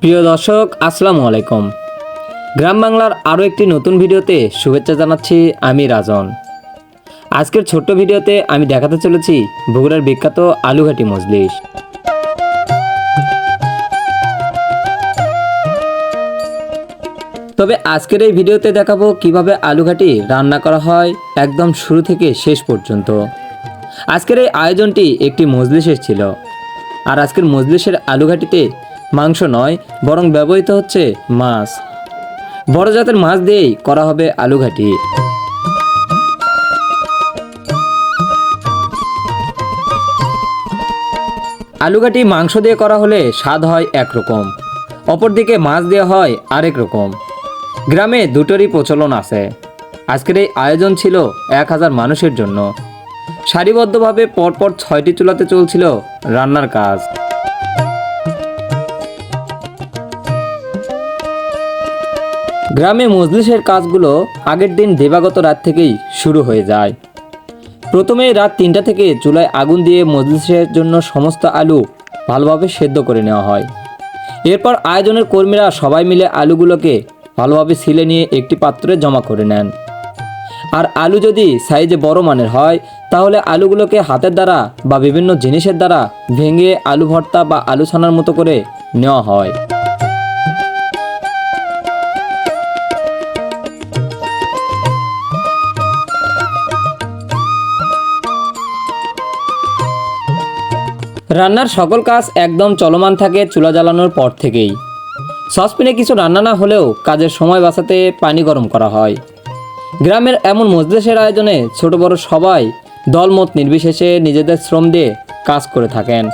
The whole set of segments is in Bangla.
প্রিয় দর্শক, আসসালামু আলাইকুম। গ্রাম বাংলার আরও একটি নতুন ভিডিওতে শুভেচ্ছা জানাচ্ছি আমি রাজন। আজকের ছোট্ট ভিডিওতে আমি দেখাতে চলেছি বগুড়ার বিখ্যাত আলুঘাটি মজলিস। তবে আজকের এই ভিডিওতে দেখাবো কীভাবে আলুঘাটি রান্না করা হয় একদম শুরু থেকে শেষ পর্যন্ত। আজকের এই আয়োজনটি একটি মজলিসের ছিল। আর আজকের মজলিসের আলুঘাটিতে মাংস নয়, বরং ব্যবহৃত হচ্ছে মাছ। বড় জাতের মাছ দিয়েই করা হবে আলুঘাটি। আলুঘাটি মাংস দিয়ে করা হলে স্বাদ হয় একরকম। অপরদিকে মাছ দেওয়া হয় আরেক রকম। গ্রামে দুটোরই প্রচলন আছে। আজকের এই আয়োজন ছিল এক হাজার মানুষের জন্য। সারিবদ্ধভাবে পরপর ছয়টি চুলাতে চলছিল রান্নার কাজ। গ্রামে মজলিসের কাজগুলো আগের দিন দেবাগত রাত থেকেই শুরু হয়ে যায়। প্রথমে রাত তিনটা থেকে চুলায় আগুন দিয়ে মজলিসের জন্য সমস্ত আলু ভালোভাবে সেদ্ধ করে নেওয়া হয়। এরপর আয়োজনের কর্মীরা সবাই মিলে আলুগুলোকে ভালোভাবে ছিলে নিয়ে একটি পাত্রে জমা করে নেন। আর আলু যদি সাইজে বড় মানের হয়, তাহলে আলুগুলোকে হাতের দ্বারা বা বিভিন্ন জিনিসের দ্বারা ভেঙে আলু ভর্তা বা আলু ছানার মতো করে নেওয়া হয়। রান্নার সকল কাজ একদম চলমান থাকে চুলা জ্বালানোর পর থেকেই। সসপ্যানে কিছু রান্না না হলেও কাজের সময় বাঁচাতে পানি গরম করা হয়। গ্রামের এমন মজলিসের আয়োজনে ছোট বড় সবাই দলমত নির্বিশেষে নিজেদের শ্রম দিয়ে কাজ করে থাকেন।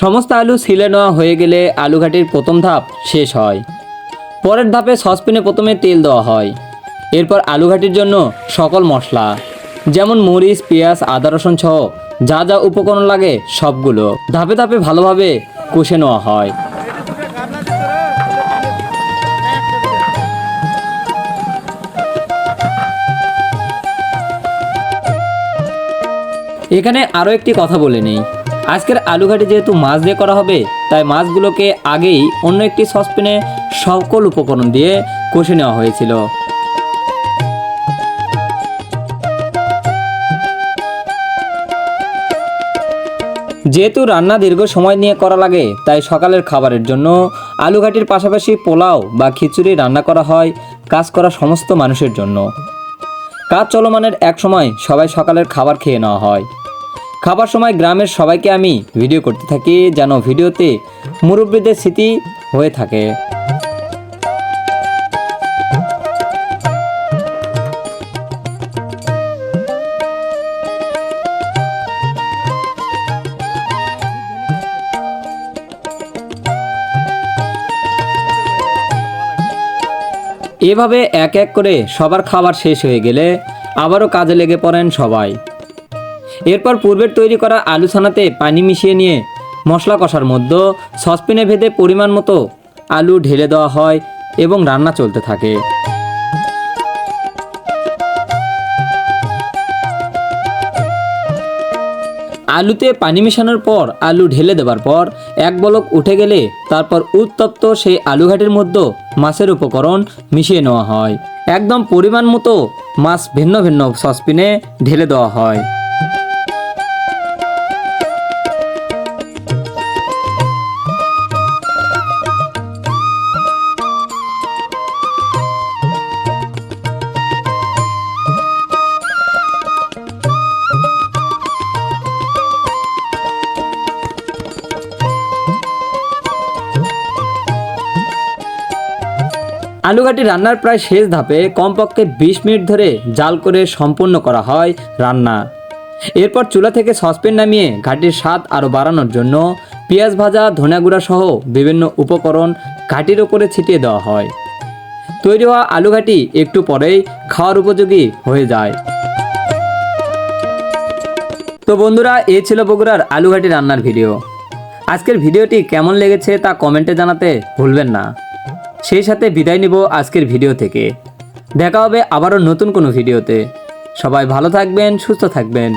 সমস্ত আলু ছিলে নেওয়া হয়ে গেলে আলুঘাটির প্রথম ধাপ শেষ হয়। পরের ধাপে সসপ্যানে প্রথমে তেল দেওয়া হয়। এরপর আলুঘাটির জন্য সকল মশলা যেমন মরিচ, পেঁয়াজ, আদা, রসুন সহ যা যা উপকরণ লাগে সবগুলো ধাপে ধাপে ভালোভাবে কষে নেওয়া হয়। এখানে আরও একটি কথা বলে নেই। আজকের আলুঘাটি যেহেতু মাছ দিয়ে করা হবে, তাই মাছগুলোকে আগেই অন্য একটি সসপ্যানে সকল উপকরণ দিয়ে কষে নেওয়া হয়েছিল। যেহেতু রান্না দীর্ঘ সময় নিয়ে করা লাগে, তাই সকালের খাবারের জন্য আলুঘাটির পাশাপাশি পোলাও বা খিচুড়ি রান্না করা হয়, কাজ করা সমস্ত মানুষের জন্য। কাজ চলমানের এক সময় সবাই সকালের খাবার খেয়ে নেওয়া হয়। খাবার সময় গ্রামের সবাইকে আমি ভিডিও করতে থাকি যেন ভিডিওতে মুরব্বীদের স্মৃতি হয়ে থাকে। এভাবে এক এক করে সবার খাবার শেষ হয়ে গেলে আবারও কাজে লেগে পড়েন সবাই। এরপর পূর্বের তৈরি করা আলু ছানাতে পানি মিশিয়ে নিয়ে মশলা কষার মধ্যে সসপেনে ভেদে পরিমাণ মতো আলু ঢেলে দেওয়া হয় এবং রান্না চলতে থাকে। আলুতে পানি মেশানোর পর আলু ঢেলে দেবার পর এক বলক উঠে গেলে তারপর উত্তপ্ত সেই আলুঘাটির মধ্যে মাছের উপকরণ মিশিয়ে নেওয়া হয়। একদম পরিমাণ মতো মাছ ভিন্ন ভিন্ন সসপিনে ঢেলে দেওয়া হয়। আলুঘাটি রান্নার প্রায় শেষ ধাপে কমপক্ষে বিশ মিনিট ধরে জাল করে সম্পূর্ণ করা হয় রান্না। এরপর চুলা থেকে সসপেন নামিয়ে ঘাটির স্বাদ আরও বাড়ানোর জন্য পেঁয়াজ ভাজা, ধনিয়া গুঁড়া সহ বিভিন্ন উপকরণ ঘাটির ওপরে ছিটিয়ে দেওয়া হয়। তৈরি হওয়া আলুঘাটি একটু পরেই খাওয়ার উপযোগী হয়ে যায়। তো বন্ধুরা, এ ছিল বগুড়ার আলুঘাটি রান্নার ভিডিও। আজকের ভিডিওটি কেমন লেগেছে তা কমেন্টে জানাতে ভুলবেন না। সেই সাথে বিদায় নিব আজকের ভিডিও থেকে। দেখা হবে আবারও নতুন কোনো ভিডিওতে। সবাই ভালো থাকবেন, সুস্থ থাকবেন।